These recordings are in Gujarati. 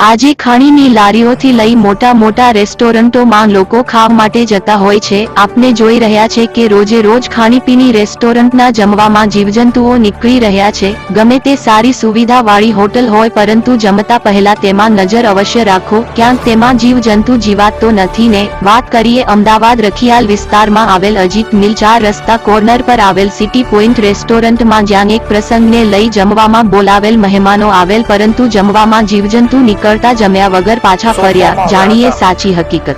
આજે ખાણીની લારીઓથી લઈ મોટા મોટા રેસ્ટોરન્ટોમાં લોકો ખાવા માટે જતા હોય છે. આપને જોઈ રહ્યા છે કે રોજે રોજ ખાણીપીણી રેસ્ટોરન્ટના જમવામાં જીવજંતુઓ નીકળી રહ્યા છે. ગમે તે સારી સુવિધાવાળી હોટલ હોય પરંતુ જમતા પહેલા તેમાં નજર અવશ્ય રાખો. ક્યાંક તેમાં જીવજંતુ જીવાતો નથી ને વાત કરીએ અમદાવાદ રખિયાલ વિસ્તારમાં આવેલ અજીત મિલ ચાર રસ્તા કોર્નર પર આવેલ સિટી પોઈન્ટ રેસ્ટોરન્ટમાં જ્યાં એક પ્રસંગને લઈ જમવામાં બોલાવેલ મહેમાનો આવેલ પરંતુ જમવામાં જીવજંતુ નીકળતા જમ્યા વગર પાછા ફર્યા જાણીએ સાચી હકીકત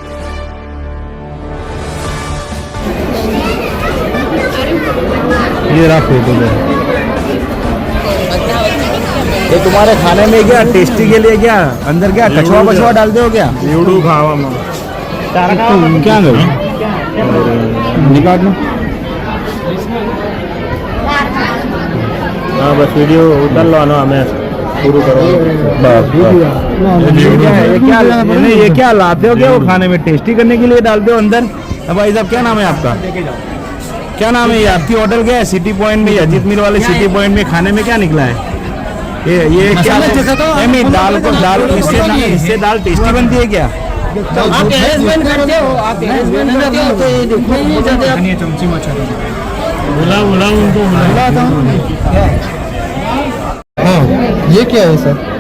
ये रहा फोटो में ये तुम्हारे खाने में क्या टेस्टी के लिए क्या अंदर क्या कछुआ बछुआ डालते हो क्या એવડું ખાવામાં क्या गए निकाल लो હા બસ વિડીયો ઉતાર લો આનો शुरू करो नहीं ये क्या लाते हो क्या वो खाने में? टेस्टी करने के लिए डालते हो अंदर? भाई साहब क्या नाम है आपका? क्या नाम है ये आपकी होटल क्या है? सिटी पॉइंट में अजीत मिल वाले सिटी पॉइंट में खाने में क्या निकला है? ये ये क्या तो नहीं दाल को दाल इससे इससे दाल टेस्टी बनती है क्या? आप हो आप हो तो ये देखो ये क्या है सर?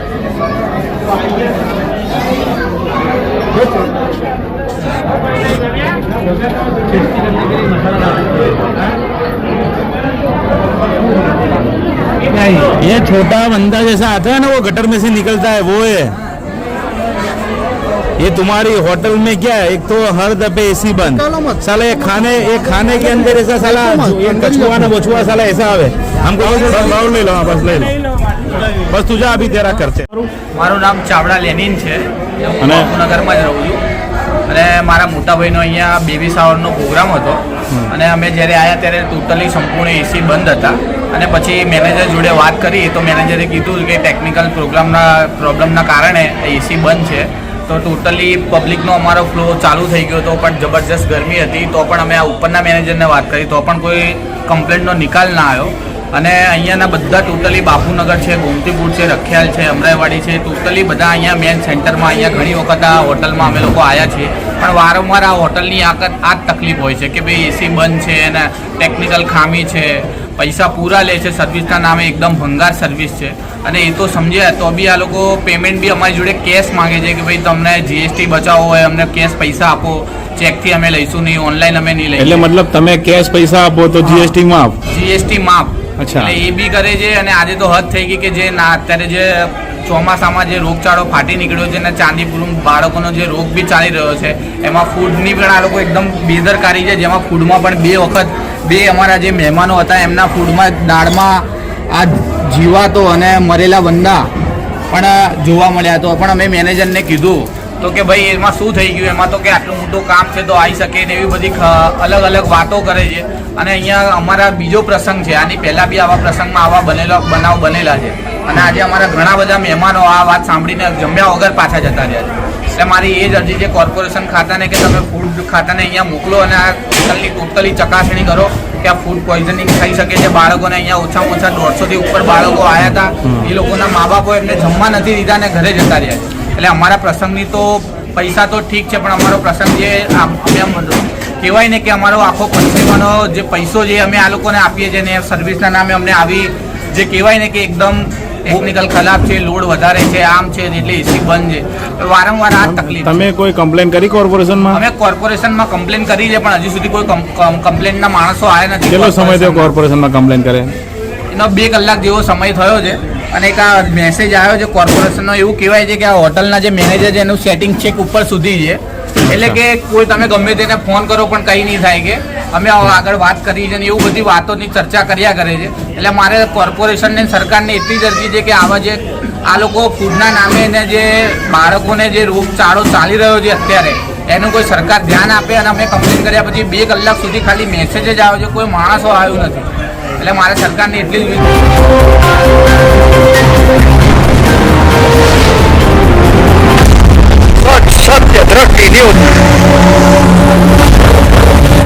ये छोटा बंदा जैसा आता है ना, वो गटर में से निकलता है, वो है। ये तुम्हारी होटल में क्या है एक तो हर दफे एसी बंद साला ये खाने ये खाने के अंदर ऐसा साला ये कछुआ ना बछुआ साला ऐसा आवे हमको बाउल ले लो हाँ, बस ले लो बस तुझा अभी तेरा करते મારું નામ ચાવડા લેનિન છે હું અને- બાપુનગરમાં જ રહું છું અને મારા મોટા ભાઈનો અહીંયા બેબી શાવરનો પ્રોગ્રામ હતો અને અમે જ્યારે આવ્યા ત્યારે ટોટલી સંપૂર્ણ એસી બંધ હતા અને પછી મેનેજર જોડે વાત કરી તો મેનેજરે કીધું કે ટેકનિકલ પ્રોગ્રામના પ્રોબ્લેમના કારણે એસી બંધ છે તો ટોટલી પબ્લિકનો અમારો ફ્લો ચાલુ થઈ ગયો હતો, પણ જબરજસ્ત ગરમી હતી, તો પણ અમે આ ઉપરના મેનેજરને વાત કરી, તો પણ કોઈ કમ્પ્લેન્ટનો નિકાલ ના આવ્યો. અને અહીંયાના બધા ટોટલી બાપુનગર છે, ગોમતીપુર છે, રખિયાલ છે, અમરાઈવાડી છે ટોટલી બધા અહીંયા મેન સેન્ટરમાં અહીંયા ઘણી વખત આ હોટલમાં અમે લોકો આવ્યા છીએ. પણ વારંવાર આ હોટલની આ જ તકલીફ હોય છે કે ભાઈ એસી બંધ છે અને ટેકનિકલ ખામી છે. પૈસા પૂરા લે છે સર્વિસના નામે એકદમ ભંગાર સર્વિસ છે. અને એ તો સમજ્યા તો બી આ લોકો પેમેન્ટ બી અમારી જોડે કેશ માંગે છે કે ભાઈ તમને જીએસટી બચાવવો હોય અમને કેશ પૈસા આપો ચેકથી અમે લઈશું નહીં ઓનલાઈન અમે નહીં એટલે મતલબ તમે કેશ પૈસા આપો તો જીએસટી માફ? જીએસટી માફ. અચ્છા. એ બી કરે છે અને આજે તો હદ થઈ ગઈ કે જે ના અત્યારે જે ચોમાસામાં જે રોગચાળો ફાટી નીકળ્યો છે અને ચાંદીપુર બાળકોનો જે રોગ બી ચાલી રહ્યો છે, એમાં ફૂડની પણ આ લોકો એકદમ બેદરકારી છે, જેમાં ફૂડમાં પણ બે વખત બે અમારા જે મહેમાનો હતા, એમના ફૂડમાં દાળમાં આ જીવાતો અને મરેલા બંદા પણ જોવા મળ્યા તો. પણ અમે મેનેજરને કીધું તો કે ભાઈ એમાં શું થઈ ગયું? એમાં તો કે આટલું મોટું કામ છે તો આવી શકે ને એવી બધી અલગ અલગ વાતો કરે છે. અને અહીંયા અમારા બીજો પ્રસંગ છે, આની પહેલાં બી આવા પ્રસંગમાં આવા બનેલા બનાવ બનેલા છે. અને આજે અમારા ઘણા બધા મહેમાનો આ વાત સાંભળીને જમ્યા વગર પાછા જતા રહ્યા છે. એટલે મારી એ જ અરજી છે કોર્પોરેશન ખાતાને કે તમે ફૂડ ખાતાને અહીંયા મોકલો અને આ હોટલની ટોટલી ચકાસણી કરો કે આ ફૂડ પોઈઝનિંગ થઈ શકે છે. બાળકોને અહીંયા ઓછામાં ઓછા દોઢસોથી ઉપર બાળકો આવ્યા હતા. એ લોકોના મા બાપો એમને જમવા નથી દીધા અને ઘરે જતા રહ્યા છે. એટલે અમારા પ્રસંગની તો પૈસા તો ઠીક છે પણ અમારો પ્રસંગ જે કહેવાય ને કે અમારો આખો કન્ઝ્યુમરનો જે પૈસો જે અમે આ લોકોને આપીએ છીએ ને સર્વિસના નામે અમને આવી જે કહેવાય ને કે એકદમ ટેકનિકલ ખરાબ છે લોડ વધારે છે આમ છે એટલે એસી બંધ છે વારંવાર આ તકલીફ. તમે કોઈ કમ્પ્લેન કરી કોર્પોરેશનમાં અમે કોર્પોરેશનમાં કમ્પ્લેન કરી છે પણ હજી સુધી કોઈ કમ્પ્લેનના માણસો આવ્યા નથી કેટલો સમય થયો કોર્પોરેશનમાં. કોર્પોરેશનમાં કમ્પ્લેન કરે એનો બે કલાક જેવો સમય થયો છે અને એક આ મેસેજ આવ્યો છે કોર્પોરેશનનો એવું કહેવાય છે કે આ હોટલના જે મેનેજર છે એનું સેટિંગ ચેક ઉપર સુધી છે એટલે કે કોઈ તમે ગમે તેને ફોન કરો, પણ કંઈ નહીં થાય કે. અમે આગળ વાત કરી છે ને એવું બધી વાતોની ચર્ચા કર્યા કરે છે. એટલે મારે કોર્પોરેશનને સરકારને એટલી જ અરજી છે કે આવા જે આ લોકો ફૂડના નામે ને જે બાળકોને જે રોગચાળો ચાલી રહ્યો છે અત્યારે, એનું કોઈ સરકાર ધ્યાન આપે અને અમે કમ્પ્લેન કર્યા પછી બે કલાક સુધી ખાલી મેસેજ જ આવે છે, કોઈ માણસો આવ્યું નથી. એટલે મારે સરકારને એટલી જ